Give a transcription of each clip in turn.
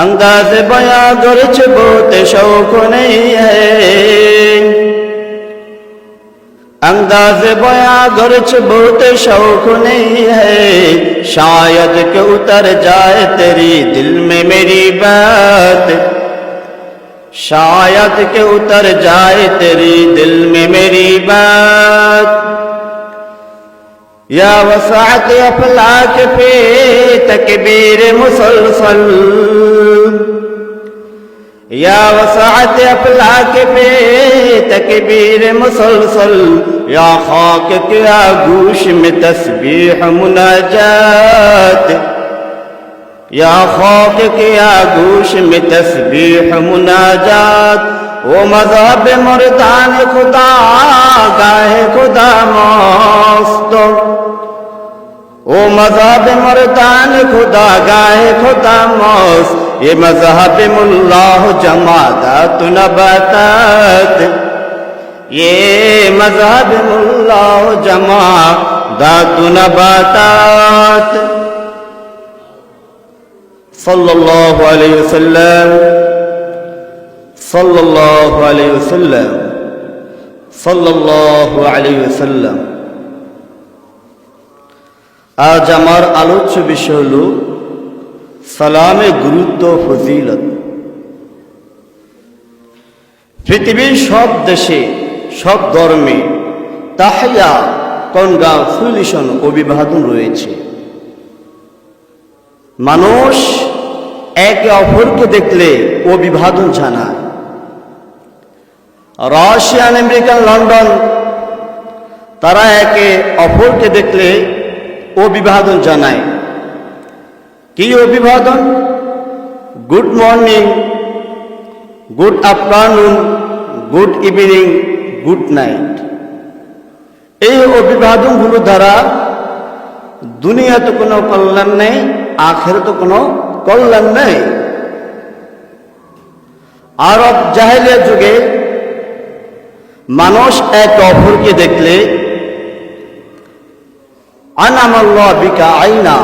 انداز بیا گر چھپوت شوق نہیں ہے انداز بیا گر چھپوت شوق نہیں ہے شاید کہ اتر جائے تیری دل میں میری بات شاید کہ اتر جائے تیری دل میں میری بات یا وسعت افلاک پہ تکبیر مسلسل. یا وسعت افلاک پہ تکبیر مسلسل. یا خاک کیا آگوش میں تسبیح مناجات. یا خاک کے آگوش میں تسبیح مناجات. وہ مذہب مردان خدا گاہ خدا مست وہ مذہب مردان خدا گاہ خدا مست یہ مذہب ملاح جماعت نباتت یہ مذہب ملاح جماعت نباتت صلی اللہ علیہ وسلم সাল্লাল্লাহু আলাইহি আজ আমার আলোচ্য বিষয় হল সালামে গুরুত্ব ফজিলত। পৃথিবীর সব দেশে, সব ধর্মে তাহিয়া কনগ্রাচুলেশন অভিবাদন রয়েছে। মানুষ একে অপরকে দেখলে অভিবাদন জানায়। রাশিয়ান আমেরিকান লন্ডন, তারা একে অপরকে দেখলে অভিবাদন জানায়। কি অভিবাদন? Good morning, good afternoon, good evening, good night. এই অভিবাদনগুলো দ্বারা দুনিয়াতে কোনো কল্যাণ নেই, আখেরাতে কোনো কল্যাণ নেই। আরব জাহেলিয়া যুগে মানুষ এক অপরকে দেখলে, আনামাল্লাহ বিকা আইনা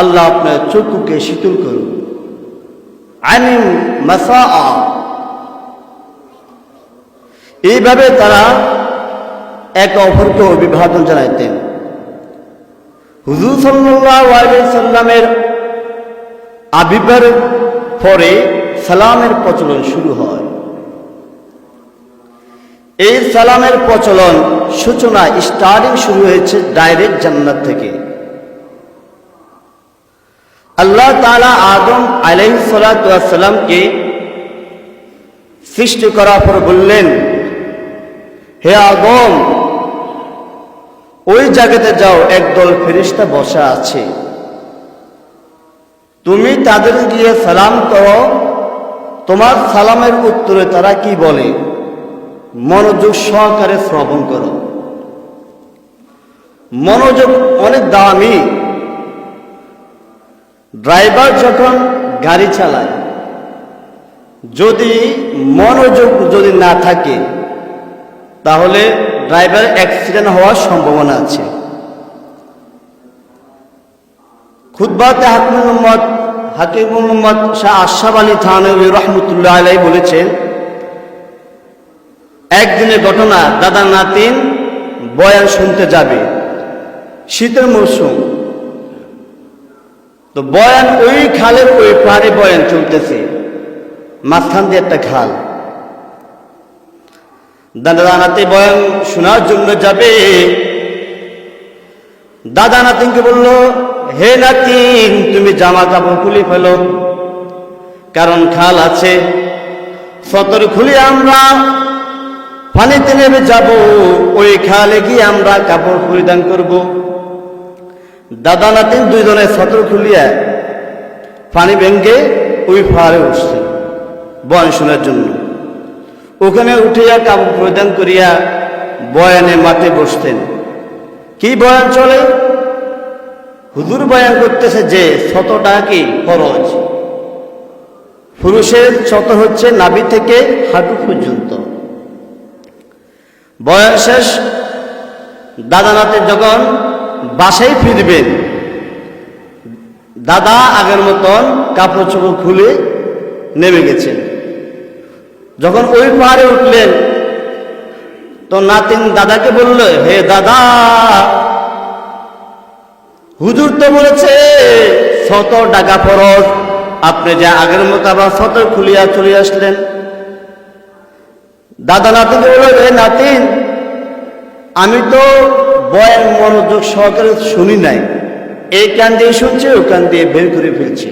আল্লাহ আপনার চক্ষুকে শীতল করুন। আনিম মাসা এইভাবে তারা এক অপরকে অভিবাদন জানাইতেন। হুজুর সাল্লামের আবির্ভাবের পরে সালামের প্রচলন শুরু হয়। এই সালামের প্রচলন সূচনা স্টার্টিং শুরু হয়েছে ডাইরেক্ট জান্নাত থেকে। আল্লাহ তালা আদম আলাই সালাতামকে সৃষ্টি করার পর বললেন, হে আদম, ওই জায়গাতে যাও, একদল ফেরিস্তা বসা আছে। তুমি তাদের গিয়ে সালাম করো তোমার সালামের উত্তরে তারা কি বলে? মনোযোগ সহকারে শ্রবণ করো। মনোযোগ অনেক দামি। ড্রাইভার যখন গাড়ি চালায়, যদি মনোযোগ যদি না থাকে, তাহলে ড্রাইভার অ্যাক্সিডেন্ট হওয়ার সম্ভাবনা আছে। খুদ্বাতে হাকিম মোহাম্মদ হাকিম মোহাম্মদ শাহ আশাফ আলী থানবী রহমতুল্লাহ আলাই বলেছেন একদিনের ঘটনা, দাদা নাতিন বয়ান শুনতে যাবে। শীতের মৌসুম তো বয়ান ওই খালের ওই পাহাড়ে বয়ান চলতেছে। মাঝখান দিয়ে একটা খাল। দাদা নাতি বয়ান শোনার জন্য যাবে। দাদা নাতিনকে বলল, হে নাতিন, তুমি জামা কাপড় খুলে ফেলো। কারণ খাল আছে। সতর খুলে আমরা। পানিতে নেমে যাব, ওই খালে গিয়ে আমরা কাপড় পরিধান করব। দাদা নাতিন দুইজনে সতর খুলিয়া পানি ভেঙ্গে ওই পাহাড়ে উঠছে বয়ান শোনার জন্য। ওখানে উঠিয়া কাপড় পরিধান করিয়া বয়ানে মাঠে বসতেন। কি বয়ান চলে? হুজুর বয়ান করতেছে যে শত টাকা কি খরচ পুরুষের শত হচ্ছে নাভি থেকে হাঁটু পর্যন্ত। বয়স শেষ দাদা নাতে যখন বাসায় ফিরবেন, দাদা আগের মতন কাপড় চোপড় খুলে নেমে গেছেন। যখন ওই পাহাড়ে উঠলেন, তো নাতিন দাদাকে বলল, হে দাদা, হুজুর তো বলেছে শত টাকা ফরজ। আপনি যে আগের মতো আবার শত খুলিয়া চলে আসলেন। দাদা নাতিনকে বলল হে নাতিন আমি তো বয়ের মনোযোগ সহকারে শুনি নাই। এই কান দিয়ে শুনছি, ও কান দিয়ে বের করে ফেলছি।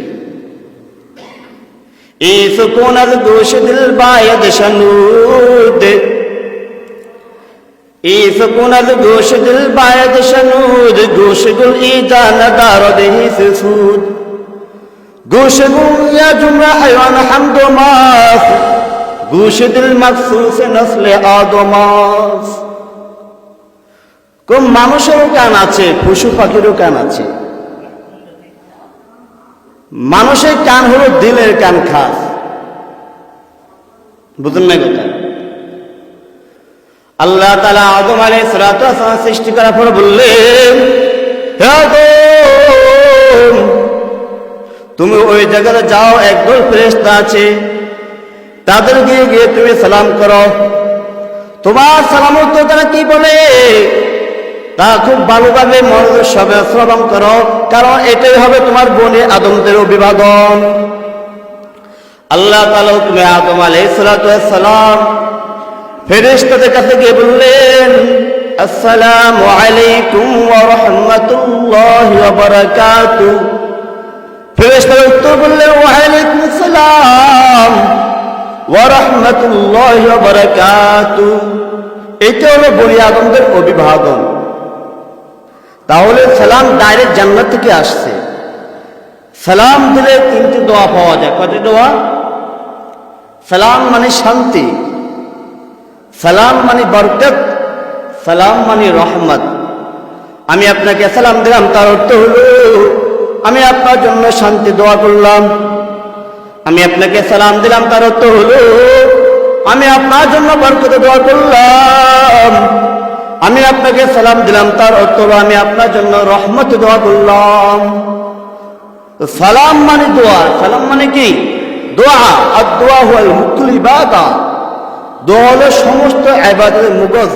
এই সুকুন আল গোশ দিল বায়দ শনুদ এই সুকুন আল গোশ দিল বায়দ শনুদ গোশ গুল ইজা নদার দেহি সে সুদ। গোশ গুল জুমরা হায়ওয়ান হামদ মাস গোশ দিল মখসুস নসলে আদমাস। কোন মানুষেরও কান আছে, পশু পাখিরও কান আছে। মানুষের কান হলো দিলের কান খাস। বুঝুন না কথা? আল্লাহ তালা আদম আলী সরাত সৃষ্টি করার পর বললেন তুমি ওই জায়গাতে যাও, একদল ফেরেস্তা আছে। তাদের গিয়ে গিয়ে তুমি সালাম করো। তোমার সালাম উত্তর তারা কি বলে? তা খুব ভালোভাবে মনোযোগ সবে শ্রবণ করো, কারণ এটাই হবে তোমার বনে আদমদের অভিবাদন। আল্লাহ তালা তুমি আদম আলাইসালাম ফেরেশতাদের কাছে গিয়ে বললেন, আসসালামু আলাইকুম রাহমাতুল্লাহি ওয়া বারাকাতুহু ফেরেশতারা উত্তর বললেন, ওয়া আলাইকুম আসসালাম ওয়া রাহমাতুল্লাহি ওয়া বারাকাতুহু এটা হলো বনি আদমদের অভিবাদন। তাহলে সালাম ডাইরেক্ট জান্নাত থেকে আসছে। সালাম দিলে তিনটি দোয়া পাওয়া যায়। কয়টি দোয়া? সালাম মানে শান্তি। সালাম মানে বরকত। সালাম মানে রহমত। আমি আপনাকে সালাম দিলাম, তার অর্থ হলো, আমি আপনার জন্য শান্তি দোয়া করলাম। আমি আপনাকে সালাম দিলাম তার অর্থ হলো আমি আপনার জন্য বরকত দোয়া করলাম। আমি আপনাকে সালাম দিলাম, তার অর্থ আমি আপনার জন্য রহমত দোয়া করলাম। সালাম মানে দোয়া, সালাম মানে কি? দোয়া আর দোয়া হল মুকুল ইবাদা। দোয়া হলো সমস্ত এবাদের মুগজ।